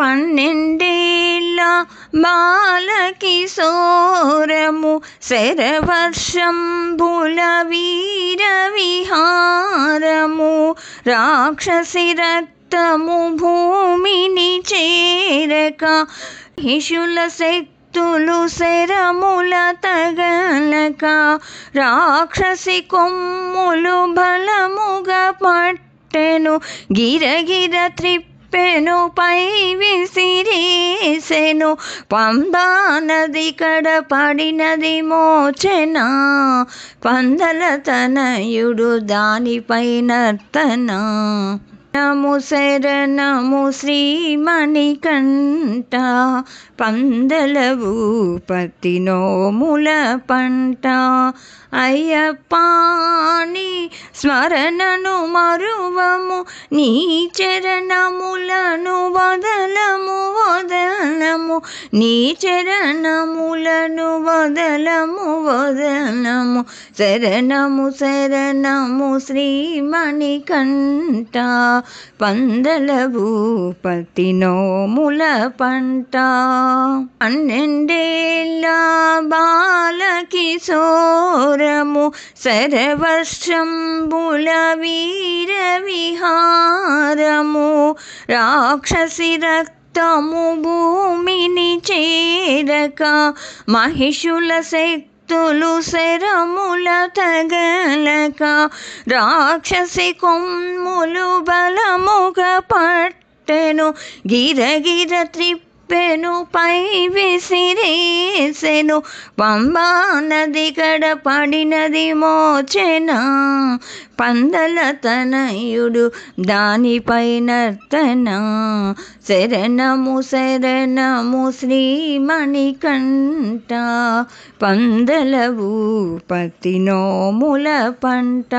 పన్నెండేళ్ళ బాలకిశోరము శరవర్షంబుల వీర విహారము రాక్షసి రక్తము భూమిని చేరక హిషుల శక్తులు శరముల తగలక రాక్షసి కొమ్ములు బలముగా పట్టెను గిరగిర త్రిప్ పై విసిరేసెను పంబా నది కడ పడినది మోచెన. పందల తనయుడు దానిపైన తన నము శరణము శ్రీమణికంట పందల భూపతి నోముల పంట అయ్యప్పాని స్మరణను మరువము నీ చరణములను నీ చరణములను వదలము వదలము. శరణము శరణము శ్రీమణికంఠ పందల భూపతి నోముల పంట. పన్నెండేళ్ళ బాలకిశోరము శరవర్షంబుల వీర విహారము. రాక్షసి తము భూమిని చేరక మహిషుల శక్తి భక్తులు శరముల తగలక రాక్షసి కొమ్ములు బలముగ పట్టెను గిరగిర త్రిప్పెను పై విసిరేసెను పంబా నది కడ పడినది మోచెనా పందల తనయుడు దానిపై నర్తన శరణము శరణము శ్రీమణికంఠ పందల భూపతి నోముల పంట.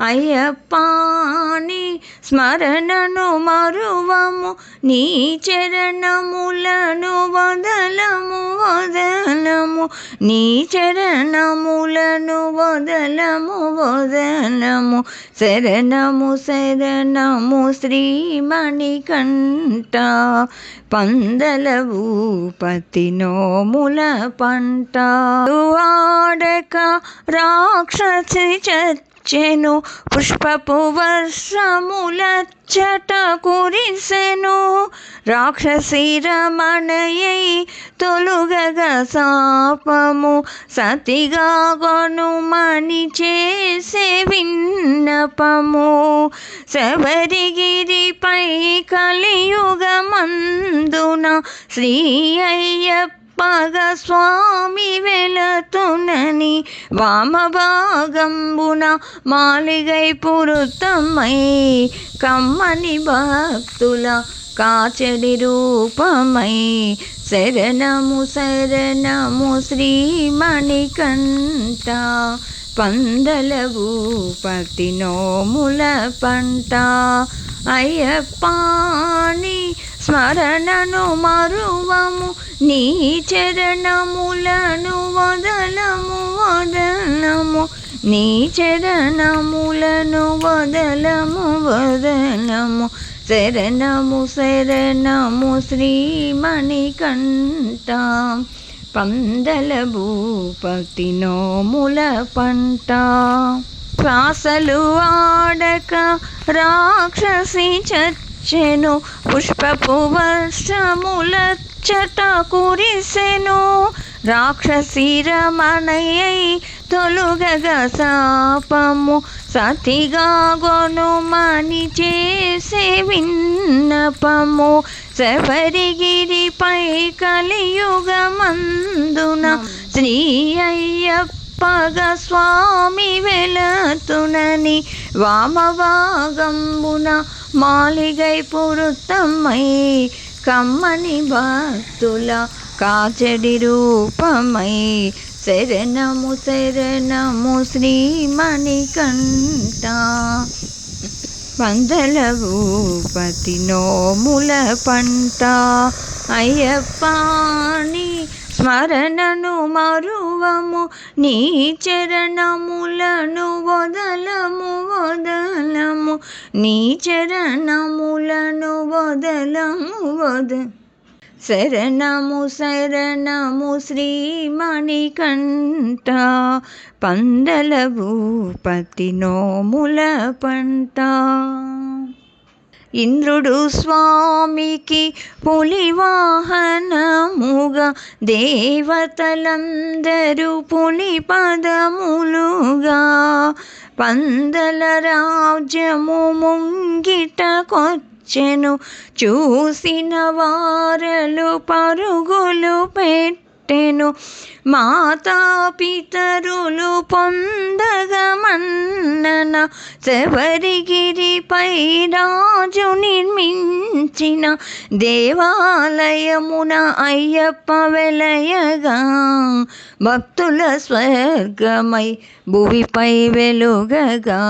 అయ్యప్పాని స్మరణను మరువము నీ చరణములను వదలము వదలము. నీ చరణములను వదలము వదలము. శరణము శరణము శ్రీమణికంఠ పందల భూపతి నోముల పంట ఆడక రాక్షసి చెను పుష్పపు వర్షముల చట కురిసెను. రాక్షసి రమణయై తొలుగగ సాపము సతిగా కొనుమని చేసే విన్నపము. శబరిగిరిపై కలియుగమందున శ్రీ అయ్యప్ప స్వామి వెళతునని వామభాగంబున మాలిగై పురుతమై కమ్మని భక్తుల కాచడి రూపమై శరణము శరణము శ్రీమణికంఠ పందల భూపతి నోముల పంట అయ్యప్పాని స్మరణను మరువము నీ చరణములను వదలము వదలము. నీ చరణములను వదలము వదలము. శరణము శరణము శ్రీమణికంఠ పందల భూపతి నోముల పంట శ్వాసలు ఆడక రాక్షసి చచ్చెను పుష్పపు వర్షముల చట కురిసెను రాక్షసి రమణయ్యై తొలుగగ సాపము సతిగా గొనుమని చేసే విన్నపము శబరిగిరిపై కలియుగమందున శ్రీ అయ్యప్పగ స్వామి వెళతునని వామభాగంబున మాలిగై పురుతమై కమ్మని భక్తుల కాచడి రూపమై శరణము శరణము శ్రీమణికంఠ పందల భూపతి నోముల పంట. అయ్యప్పాని స్మరణను మరువము నీ చరణములను వదలము వదలము నీ చరణములను వదలము వద. శరణము శరణము శ్రీమణికంఠ పందల భూపతి నోముల పంట. ఇంద్రుడు స్వామికి పులివాహనముగా దేవతలందరూ పులి పదములుగా పందల రాజ్యము ముంగిట కొచ్చెను చూసిన వారలు పరుగులు పుట్టెను. మాతా పితరులు పొందగమన్నన శబరిగిరిపై రాజు నిర్మించిన దేవాలయమున అయ్యప్ప వెలయగా. భక్తుల స్వర్గమై భువిపై వెలుగగా.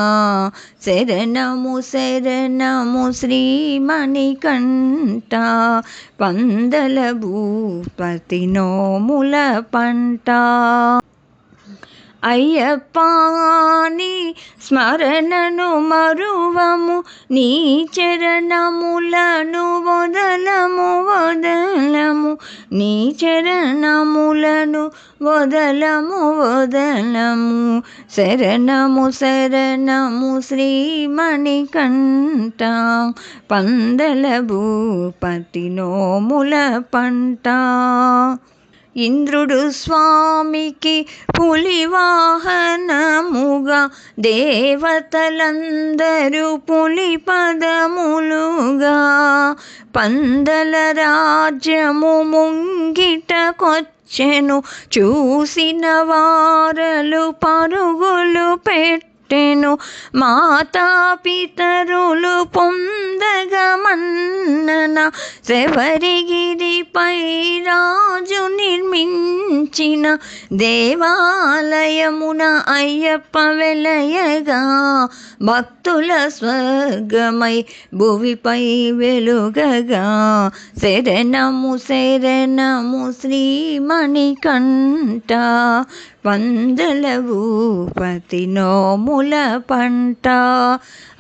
శరణము శరణము శ్రీమణికంఠ. పందల భూపతి నోముల పంట. అయ్యప్పాని స్మరణను మరువము నీ చరణములను వదలము వదలము నీ చరణములను వదలము వదలము. శరణము శరణము శ్రీమణికంఠ పందల భూపతి నోముల పంట. ఇంద్రుడు స్వామికి పులివాహనముగా దేవతలందరూ పులి పదములుగా పందల రాజ్యము ముంగిటకొచ్చెను చూసిన వారలు పరుగులు పెట్టెను మాతాపితరులు పితరులు పొందగమన్నన శబరిగిరిపై రాజు నిర్మించిన దేవాలయమున అయ్యప్ప వెలయగా భక్తుల స్వర్గమై భువిపై వెలుగగా. శరణము శరణము శ్రీమణికంఠ వందలవు పతి నోముల పంట.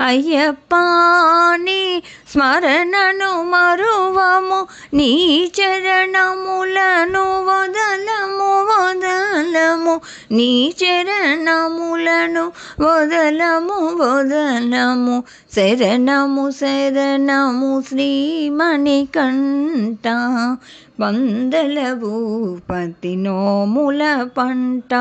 అయ్యప్పాని స్మరణను మరువము నీ చరణములను వదలము వదలము నీ చరణములను వదలము వదలము. శరణము శరణము శ్రీమణికంఠ వందల భూపతి నోముల పంట.